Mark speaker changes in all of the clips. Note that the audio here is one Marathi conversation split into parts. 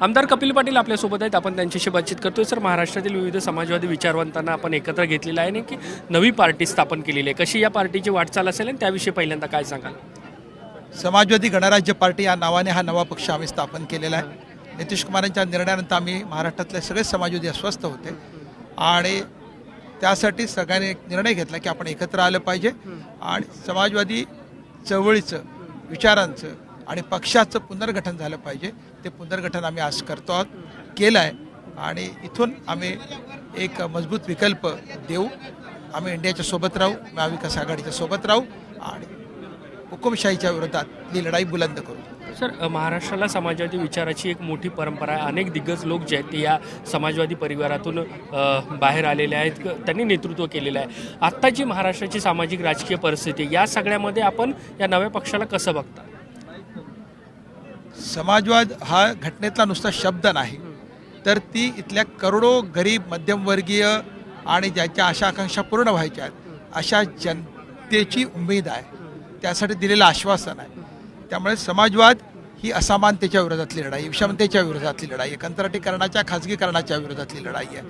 Speaker 1: आमदार कपिल पाटील आपल्यासोबत आहेत. आपण त्यांच्याशी बातचीत करतोय. सर महाराष्ट्रातील विविध समाजवादी विचारवंतांना आपण एकत्र घेतलेलं आहे आणि की नवी पार्टी स्थापन केलेली आहे. कशी या पार्टीची वाटचाल असेल आणि त्याविषयी पहिल्यांदा काय सांगाल?
Speaker 2: समाजवादी गणराज्य पार्टी या नावाने हा नवा पक्ष आम्ही स्थापन केलेला आहे. नितीश कुमारांच्या निर्णयानंतर आम्ही महाराष्ट्रातले सगळे समाजवादी अस्वस्थ होते. आणि त्यासाठी सगळ्यांनी एक निर्णय घेतला की आपण एकत्र आलं पाहिजे. आणि समाजवादी चळवळीचं विचारांचं आणि पक्षाचं पुनर्गठन झालं पाहिजे. ते पुनर्गठन आम्ही आज करतो आहोत. केलं आहे आणि इथून आम्ही एक मजबूत विकल्प देऊ. आम्ही इंडियाच्या सोबत राहू महाविकास आघाडीच्या सोबत राहू आणि हुकुमशाहीच्या विरोधात ही लढाई बुलंद करू.
Speaker 1: सर महाराष्ट्राला समाजवादी विचाराची एक मोठी परंपरा आहे. अनेक दिग्गज लोक जे आहेत ते या समाजवादी परिवारातून बाहेर आलेले आहेत. क- त्यांनी नेतृत्व केलेलं आहे. आत्ताची महाराष्ट्राची सामाजिक राजकीय परिस्थिती या सगळ्यामध्ये आपण या नव्या पक्षाला कसं बघता?
Speaker 2: समाजवाद हा घटनेतला नुसता शब्द नाही. तर ती इथल्या करोडो गरीब मध्यमवर्गीय आणि ज्याच्या आशा आकांक्षा पूर्ण व्हायच्या आहेत अशा जनतेची उमेद आहे. त्यासाठी दिलेलं आश्वासन आहे. त्यामुळे समाजवाद ही असमानतेच्या विरोधातली लढाई आहे, विषमतेच्या विरोधातली लढाई आहे कंत्राटीकरणाच्या खाजगीकरणाच्या विरोधातली लढाई आहे.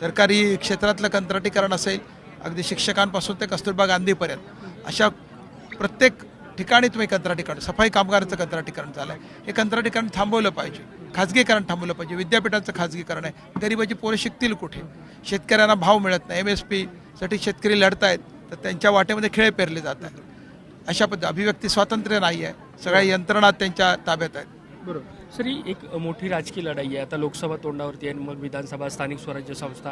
Speaker 2: सरकारी क्षेत्रातलं कंत्राटीकरण असेल अगदी शिक्षकांपासून ते कस्तुरबा गांधीपर्यंत अशा प्रत्येक ठिकाणी तुम्ही कंत्राटीकरण सफाई कामगारांचं कंत्राटीकरण झालं आहे हे कंत्राटीकरण थांबवलं पाहिजे. खाजगीकरण थांबवलं पाहिजे. विद्यापीठांचं खाजगीकरण आहे. गरिबाची पोरं शिकतील कुठे? शेतकऱ्यांना भाव मिळत नाही. एम एस पीसाठी शेतकरी लढतायत तर त्यांच्या वाटेमध्ये खेळ पेरले जात आहेत अशा पद्धती अभिव्यक्ती स्वातंत्र्य नाही आहे सगळ्या यंत्रणा त्यांच्या ताब्यात आहेत.
Speaker 1: बरोबर. सर ही एक मोठी राजकीय लढाई आहे. आता लोकसभा तोंडावरती आहे. आणि मग विधानसभा स्थानिक स्वराज्य संस्था.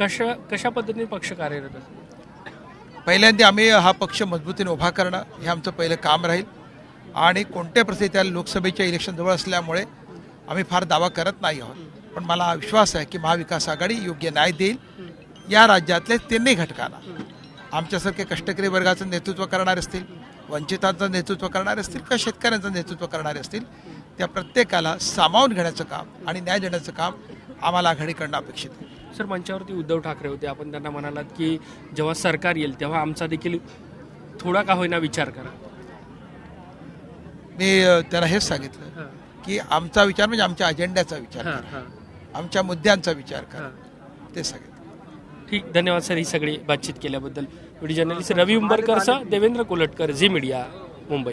Speaker 1: कशा कशा पद्धतीने पक्ष कार्यरत असतात?
Speaker 2: पहिल्यांदा आम्ही हा पक्ष मजबूतीने उभा करणं हे आमचं पहिलं काम राहील. आणि कोणत्या परिस्थितीत लोकसभेच्या इलेक्शन जवळ असल्यामुळे आम्ही फार दावा करत नाही आहोत. पण मला विश्वास आहे की महाविकास आघाडी योग्य न्याय देईल. या राज्यातले तिन्ही घटकांना आमच्यासारखे कष्टकरी वर्गाचं नेतृत्व करणारे असतील वंचितांचं नेतृत्व करणारे असतील किंवा शेतकऱ्यांचं नेतृत्व करणारे असतील त्या प्रत्येकाला सामावून घेण्याचं काम आणि न्याय देण्याचं काम आम्हाला आघाडीकडनं अपेक्षित आहे.
Speaker 1: सर मंचावरती उद्धव ठाकरे होते. आपण त्यांना म्हणालात की जेव्हा सरकार येईल तेव्हा आमचा देखील थोडा का होईना विचार करा.
Speaker 2: मी अ, त्यांना हेच सांगितलं की आमचा विचार म्हणजे आमच्या अजेंड्याचा विचार
Speaker 1: हां
Speaker 2: करा.
Speaker 1: हां.
Speaker 2: आमच्या मुद्द्यांचा विचार करा.
Speaker 1: हां.
Speaker 2: ते सांगितलं.
Speaker 1: ठीक धन्यवाद सर ही सगळी बातचीत केल्याबद्दल. व्हिडिओ जर्नलिस्ट रवी उंबरकर सह देवेंद्र कोलटकर झी मीडिया मुंबई.